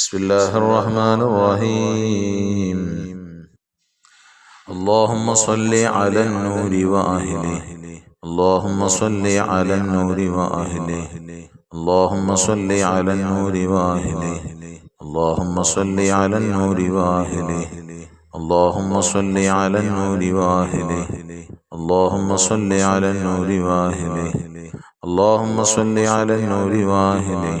بسم الله الرحمن الرحيم اللهم صل على النور وأهله اللهم صل على النور وأهله اللهم صل على النور وأهله اللهم صل على النور وأهله اللهم صل على النور وأهله اللهم صل على النور واهله اللهم صل على النور واهله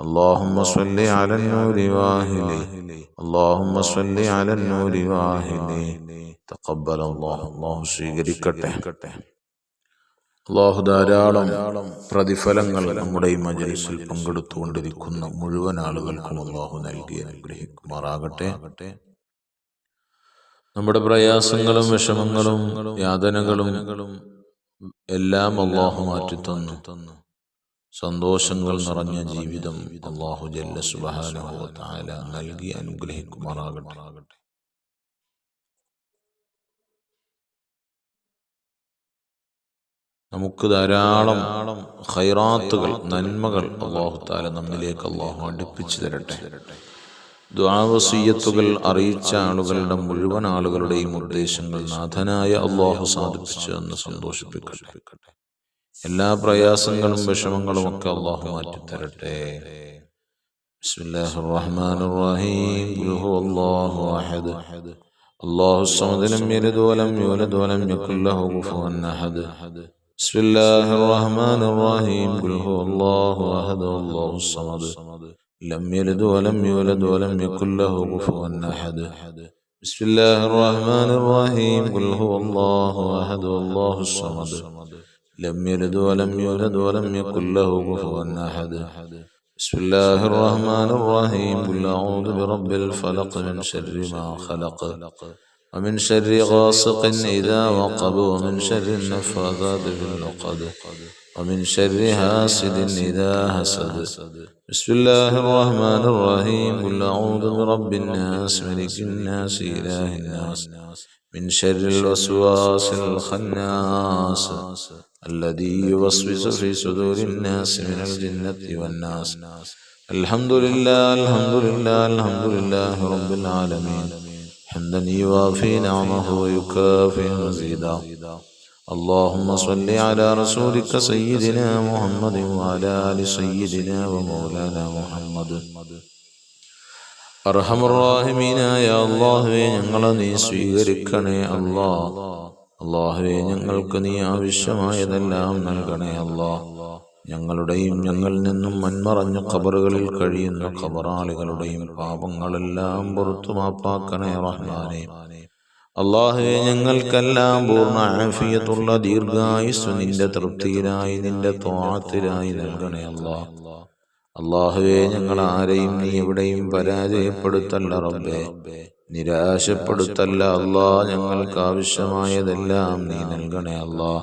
اللهم صل على النور واهله اللهم صل على النور واهله تقبل الله الله സ്വീകരിക്കട്ടെ അള്ളാഹു ധാരാളം പ്രതിഫലങ്ങൾ നമ്മുടെ ഈ മജലിസിൽ പങ്കെടുത്തുകൊണ്ടിരിക്കുന്ന മുഴുവൻ ആളുകൾക്കും അള്ളാഹു നൽകി അനുഗ്രഹിക്കുമാറാകട്ടെ നമ്മുടെ പ്രയാസങ്ങളും വിഷമങ്ങളും യാതനകളും എല്ലാം അള്ളാഹു മാറ്റിത്തന്നു സന്തോഷങ്ങൾ നിറഞ്ഞ ജീവിതം അള്ളാഹു ജല്ല സുബാന നൽകി അനുഗ്രഹിക്കുമാറാകട്ടെ. നമുക്ക് ധാരാളം ഹൈറാത്തുകൾ നന്മകൾ അള്ളാഹു താല നമ്മിലേക്ക് അള്ളാഹു അടുപ്പിച്ചു തരട്ടെ. ദ്വാവസീയത്തുകൾ അറിയിച്ച ആളുകളുടെ മുഴുവൻ ആളുകളുടെയും ഉദ്ദേശങ്ങൾ നാഥനായ അള്ളാഹു സാധിപ്പിച്ചു എന്ന് സന്തോഷിപ്പിക്കട്ടെ. എല്ലാ പ്രയാസങ്ങളും വിഷമങ്ങളും ഒക്കെ അള്ളാഹു മാറ്റിത്തരട്ടെ بسم الله الرحمن الرحيم قل هو الله احد الله الصمد لم يلد ولم يولد ولم يكن له كفوا احد بسم الله الرحمن الرحيم قل هو الله احد الله الصمد لم يلد ولم يولد ولم يكن له كفوا احد بسم الله الرحمن الرحيم قل هو الله احد الله الصمد لم يلد ولم يولد ولم يكن له كفوا أحد. بسم الله الرحمن الرحيم. قل أعوذ برب الفلق من شر ما خلق ومن شر غاسق إذا وقب ومن شر النفاذات في العقد ومن شر حاسد إذا حسد. بسم الله الرحمن الرحيم. قل أعوذ برب الناس ملك الناس إله الناس من شر الوسواس الخناس. الذي يوسوس في صدور الناس من الجنة والناس الحمد لله الحمد لله الحمد لله رب العالمين حمدا يوافي نعمه ويكافئ مزيدا اللهم صل على رسولك سيدنا محمد وعلى آل سيدنا ومولانا محمد അർഹമുറാഹിമീനായ അള്ളാഹുവെ ഞങ്ങളെ നീ സ്വീകരിക്കണേ അല്ലാ അള്ളാഹുവെ ഞങ്ങൾക്ക് നീ ആവശ്യമായതെല്ലാം നൽകണേ അല്ലാ ഞങ്ങളുടെയും ഞങ്ങളിൽ നിന്നും മൺമറഞ്ഞ ഖബറുകളിൽ കഴിയുന്ന ഖബറാളികളുടെയും പാപങ്ങളെല്ലാം പുറത്തു മാപ്പാക്കണേ റഹ്മാനെ. അള്ളാഹുവെ ഞങ്ങൾക്കെല്ലാം പൂർണ ആഫിയത്തുള്ള ദീർഘായുസ് നിന്റെ തൃപ്തിയിലായി നിന്റെ തോഴത്തിലായി നൽകണേ അല്ലാ അള്ളാഹുവെ ഞങ്ങൾ ആരെയും നീ എവിടെയും പരാജയപ്പെടുത്തല്ല റബ്ബേ. നിരാശപ്പെടുത്തല്ല അല്ലാ ഞങ്ങൾക്ക് ആവശ്യമായതെല്ലാം നീ നൽകണേ അല്ലാ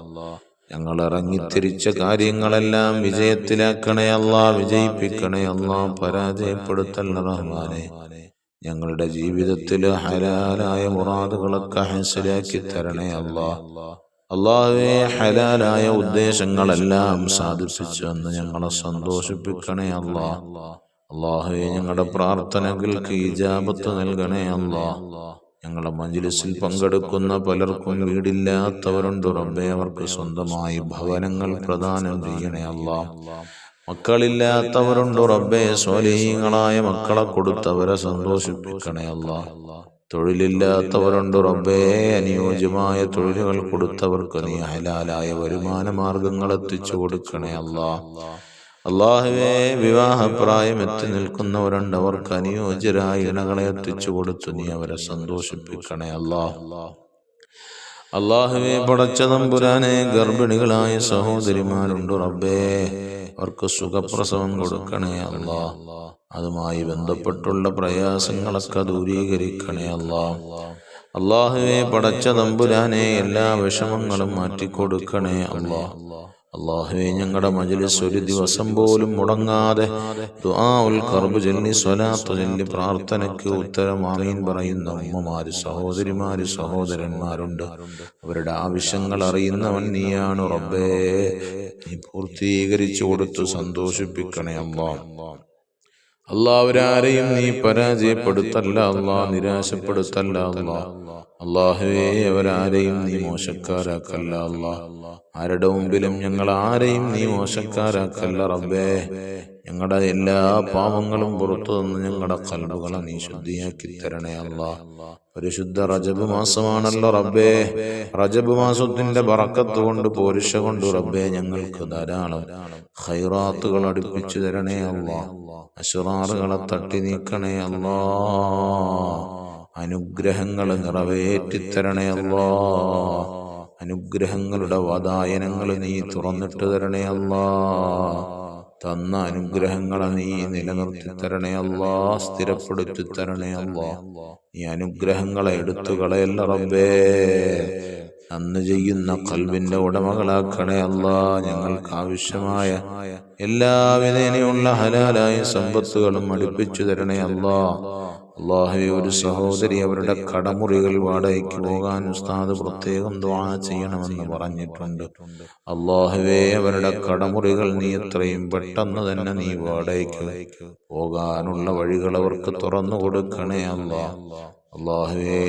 ഞങ്ങൾ ഇറങ്ങിത്തിരിച്ച കാര്യങ്ങളെല്ലാം വിജയത്തിലാക്കണേ അല്ലാ വിജയിപ്പിക്കണേ അല്ലാ പരാജയപ്പെടുത്തല്ല റഹ്മാനെ. ഞങ്ങളുടെ ജീവിതത്തിൽ ഹലാലായ മുറാദുകളൊക്കെ ഹസിലാക്കി തരണേ അല്ലാ അള്ളാഹുവെ ഹലാലായ ഉദ്ദേശങ്ങളെല്ലാം സാധിപ്പിച്ചു എന്ന് ഞങ്ങളെ സന്തോഷിപ്പിക്കണേ അല്ലാ അള്ളാഹുവെ ഞങ്ങളുടെ പ്രാർത്ഥനകൾക്ക് ഇജാബത്ത് നൽകണേ അല്ലാ ഞങ്ങളുടെ മജ്ലിസിൽ പങ്കെടുക്കുന്ന പലർക്കും വീടില്ലാത്തവരുണ്ട് റബ്ബെ. അവർക്ക് സ്വന്തമായി ഭവനങ്ങൾ പ്രദാനം ചെയ്യണേ അല്ലാ മക്കളില്ലാത്തവരുണ്ട് റബ്ബെ. സ്വലീഹങ്ങളായ മക്കളെ കൊടുത്തവരെ സന്തോഷിപ്പിക്കണേ അല്ലാ തൊഴിലില്ലാത്തവരുണ്ട് റബ്ബേ. അനുയോജ്യമായ തൊഴിലുകൾ കൊടുത്തവർക്ക് നീ ഹലാലായ വരുമാന മാർഗങ്ങൾ എത്തിച്ചു കൊടുക്കണേ അല്ലാ അള്ളാഹുവേ വിവാഹപ്രായം എത്തി നിൽക്കുന്നവരുണ്ട് അവർക്ക് അനുയോജ്യരായ ഇണകളെ എത്തിച്ചു കൊടുത്തു. നീ അവരെ സന്തോഷിപ്പിക്കണേ അള്ളാഹു അള്ളാഹുവെ പടച്ച തമ്പുരാനെ ഗർഭിണികളായ സഹോദരിമാരുണ്ട് റബ്ബേ. അവർക്ക് സുഖപ്രസവം കൊടുക്കണേ അല്ലാ അതുമായി ബന്ധപ്പെട്ടുള്ള പ്രയാസങ്ങളൊക്കെ ദൂരീകരിക്കണേ അല്ലാ അള്ളാഹുവെ പടച്ച തമ്പുരാനെ എല്ലാ വിഷമങ്ങളും മാറ്റിക്കൊടുക്കണേ അല്ലാ അള്ളാഹുവെ ഞങ്ങളുടെ മജലിസ് ഒരു ദിവസം പോലും മുടങ്ങാതെ സ്വലാത്ത് പ്രാർത്ഥനയ്ക്ക് ഉത്തരം ആമീൻ പറയുന്ന ഉമ്മമാര് സഹോദരിമാര് സഹോദരന്മാരുണ്ട്. അവരുടെ ആവശ്യങ്ങൾ അറിയുന്നവൻ നീയാണ് റബ്ബേ. നീ പൂർത്തീകരിച്ചു കൊടുത്തു സന്തോഷിപ്പിക്കണേ അല്ലാ. അള്ളാഹുരാരെയും നീ പരാജയപ്പെടുത്തല്ല അല്ലാ നിരാശപ്പെടുത്തല്ല അല്ലാ. അള്ളാഹുവേ അവരാരെയും നീ മോശക്കാരാക്കല്ല അള്ളാഹ് ആരുടെ മുമ്പിലും ഞങ്ങൾ ആരെയും നീ മോശക്കാരാക്കല്ല റബ്ബേ. ഞങ്ങളുടെ എല്ലാ പാപങ്ങളും പുറത്തു നിന്ന് ഞങ്ങളുടെ കൽബുകളെ നീ ശുദ്ധിയാക്കി തരണേ അല്ല പരിശുദ്ധ റജബ് മാസമാണല്ലോ റബ്ബേ. റജബ് മാസത്തിന്റെ ബറക്കത്ത് കൊണ്ട് പോരിഷ കൊണ്ട് റബ്ബേ ഞങ്ങൾക്ക് ധാരാളം ഹൈറാത്തുകൾ അടുപ്പിച്ചു തരണേ അല്ല അഷറാറുകളെ തട്ടി നീക്കണേ അല്ലാ അനുഗ്രഹങ്ങൾ നിറവേറ്റിത്തരണേ അല്ലാ. അനുഗ്രഹങ്ങളുടെ വാതായനങ്ങൾ നീ തുറന്നിട്ട് തരണേ അല്ലാ. തന്ന അനുഗ്രഹങ്ങളെ നീ നിലനിർത്തി തരണേ അല്ലാ. സ്ഥിരപ്പെടുത്തി തരണേ അല്ലാ. നീ അനുഗ്രഹങ്ങളെ എടുത്തു കളയല്ല റബ്ബേ. അന്ന് ചെയ്യുന്ന കൽവിന്റെ ഉടമകളാക്കണേ അല്ലാ. ഞങ്ങൾക്ക് ആവശ്യമായ എല്ലാവിധേനയുള്ള ഹലാലായ സമ്പത്തുകളും അടുപ്പിച്ചു തരണേ അല്ലാ. അള്ളാഹുവെ ഒരു സഹോദരി അവരുടെ കടമുറികൾ വാടകയ്ക്ക് പോകാൻ ഉസ്താദ് പ്രത്യേകം ദ്വാ ചെയ്യണമെന്ന് പറഞ്ഞിട്ടുണ്ട്. അള്ളാഹുവെ അവരുടെ കടമുറികൾ നീ എത്രയും പെട്ടെന്ന് തന്നെ നീ വാടകയ്ക്ക് പോകാനുള്ള വഴികൾ അവർക്ക് തുറന്നു കൊടുക്കണേ അല്ലാ അള്ളാഹുവേ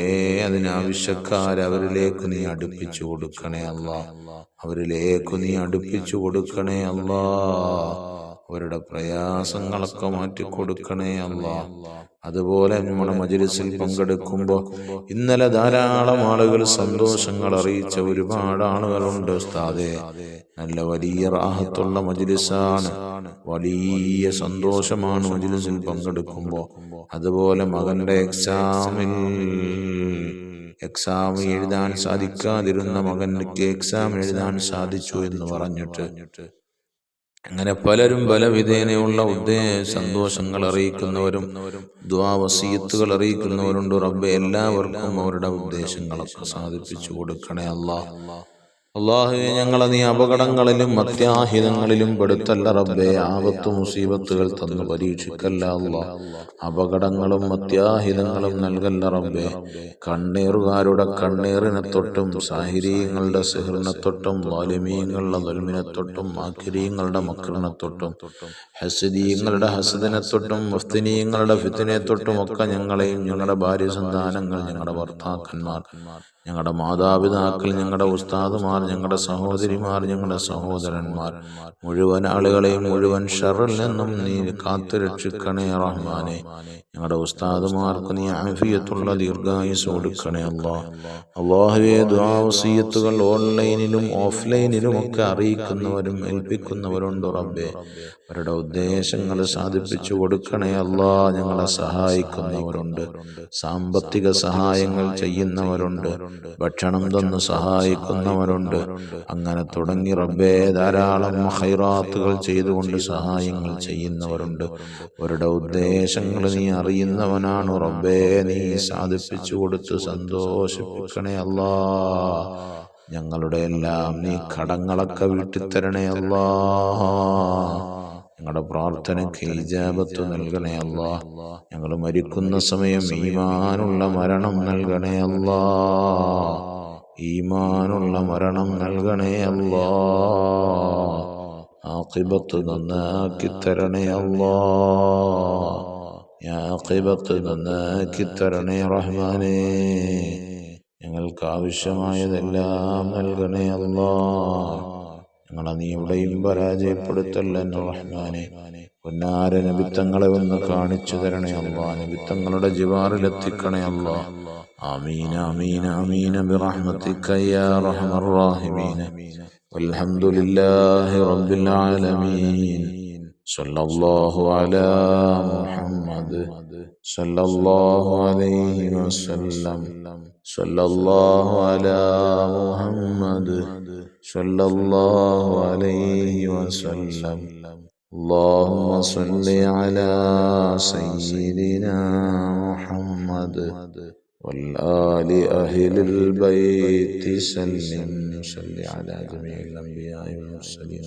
അതിനാവശ്യക്കാർ അവരിലേക്ക് നീ അടുപ്പിച്ചു കൊടുക്കണേ അല്ലാ അവരിലേക്ക് നീ അടുപ്പിച്ചു കൊടുക്കണേ അല്ലാ അവരുടെ പ്രയാസങ്ങളൊക്കെ മാറ്റിക്കൊടുക്കണേ അല്ലാ അതുപോലെ നമ്മുടെ മജിലിസിൽ പങ്കെടുക്കുമ്പോൾ ഇന്നലെ ധാരാളം ആളുകൾ സന്തോഷങ്ങൾ അറിയിച്ച ഒരുപാട് ആളുകളുണ്ട് ഉസ്താദെ. നല്ല വലിയ റാഹത്തുള്ള മജിലിസാണ്. വലിയ സന്തോഷമാണ് മജിലിസിൽ പങ്കെടുക്കുമ്പോൾ അതുപോലെ മകന്റെ എക്സാമിൽ എക്സാം എഴുതാൻ സാധിക്കാതിരുന്ന മകനിക്ക് എക്സാം എഴുതാൻ സാധിച്ചു എന്ന് പറഞ്ഞിട്ട് അങ്ങനെ പലരും പല വിധേനയുള്ള ഉദ്ദേ സന്തോഷങ്ങൾ അറിയിക്കുന്നവരും ദ്വാവസീത്തുകൾ അറിയിക്കുന്നവരുണ്ട്. റബ്ബെ എല്ലാവർക്കും അവരുടെ ഉദ്ദേശങ്ങളൊക്കെ സാധിപ്പിച്ചു കൊടുക്കണേ അല്ലാ അള്ളാഹുവെ ഞങ്ങളെ നീ അപകടങ്ങളിലും അത്യാഹിതങ്ങളിലും പെടുത്തല്ല റബ്ബെ. ആപത്തു മുസീബത്തുകൾ തന്ന് പരീക്ഷിക്കല്ല അല്ല അപകടങ്ങളും അത്യാഹിതങ്ങളും നൽകല്ല റബ്ബെ. കണ്ണീറുകാരുടെ കണ്ണീറിനെ തൊട്ടും സാഹിരീങ്ങളുടെ സിഹറിനെ തൊട്ടും വാലിമീങ്ങളുടെ ദൽമിനെ തൊട്ടും ആക്രീങ്ങളുടെ മക്കളിനെ തൊട്ടും ഹസദീങ്ങളുടെ ഹസദിനെ തൊട്ടും മുഫ്തിനീങ്ങളുടെ ഫിത്തിനെ തൊട്ടും ഒക്കെ ഞങ്ങളെയും ഞങ്ങളുടെ ഭാര്യ സന്താനങ്ങൾ ഞങ്ങളുടെ ഭർത്താക്കന്മാർ ഞങ്ങളുടെ മാതാപിതാക്കൾ ഞങ്ങളുടെ ഉസ്താദുമാർ ഞങ്ങളുടെ സഹോദരിമാർ ഞങ്ങളുടെ സഹോദരന്മാർ. മുഴുവൻ ആളുകളെയും മുഴുവൻ ഷറിൽ നിന്നും നീ കാത്തു രക്ഷിക്കണേ റഹ്മാനെ. ഞങ്ങളുടെ ഉസ്താദുമാർക്ക് നീ അഫിയത്തുള്ള ദീർഘായുസ് കൊടുക്കണേ അള്ളാ അള്ളാഹുവെ ദ്വാവസീയത്തുകൾ ഓൺലൈനിലും ഓഫ്ലൈനിലും ഒക്കെ അറിയിക്കുന്നവരും ഏൽപ്പിക്കുന്നവരുണ്ട് റബ്ബെ. അവരുടെ ഉദ്ദേശങ്ങൾ സാധിപ്പിച്ചു കൊടുക്കണേ അല്ലാ. ഞങ്ങളെ സഹായിക്കുന്നവരുണ്ട്. സാമ്പത്തിക സഹായങ്ങൾ ചെയ്യുന്നവരുണ്ട്. ഭക്ഷണം തന്ന് സഹായിക്കുന്നവരുണ്ട്. അങ്ങനെ തുടങ്ങി. റബ്ബേ ധാരാളം ഹൈറാത്തുകൾ ചെയ്തുകൊണ്ട് സഹായങ്ങൾ ചെയ്യുന്നവരുണ്ട്. അവരുടെ ഉദ്ദേശങ്ങൾ നീ അറിയുന്നവനാണ്. റബ്ബേ നീ സാധിപ്പിച്ചു കൊടുത്ത് സന്തോഷിപ്പിക്കണേ അല്ലാ. ഞങ്ങളുടെ എല്ലാം നീ കടങ്ങളൊക്കെ വീട്ടിത്തരണേ അല്ലാ. ഞങ്ങളുടെ പ്രാർത്ഥനയ്ക്ക് ഇജാബത്ത് നൽകണേ അല്ലാ. ഞങ്ങൾ മരിക്കുന്ന സമയം ഈമാനുള്ള മരണം നൽകണേ അല്ലാ. ഈമാനുള്ള മരണം നൽകണേ അല്ലാ. ആഖിബത്ത് നന്നാക്കി തരണേ അല്ലാ. ആഖിബത്ത് നന്നാക്കി തരണേ റഹ്മാനേ. ഞങ്ങൾക്ക് ആവശ്യമായതെല്ലാം നൽകണേ അല്ലാ. ഞങ്ങളെ നീ എവിടെയും പരാജയപ്പെടുത്തല്ല എന്റെ റഹ്മാനെ. പൊന്നാര നബിത്തങ്ങളെ ഒന്ന് കാണിച്ചു തരണേ അല്ല. നബിത്തങ്ങളുടെ ജിവാറിലെത്തിക്കണേ അല്ല. آمين آمين آمين برحمتك يا أرحم الراحمين والحمد لله رب العالمين صلى الله على محمد صلى الله عليه وسلم صلى الله على محمد صلى الله عليه وسلم اللهم صل على سيدنا محمد والآل أهل البيت سلم صل على جميع الأنبياء والمرسلين.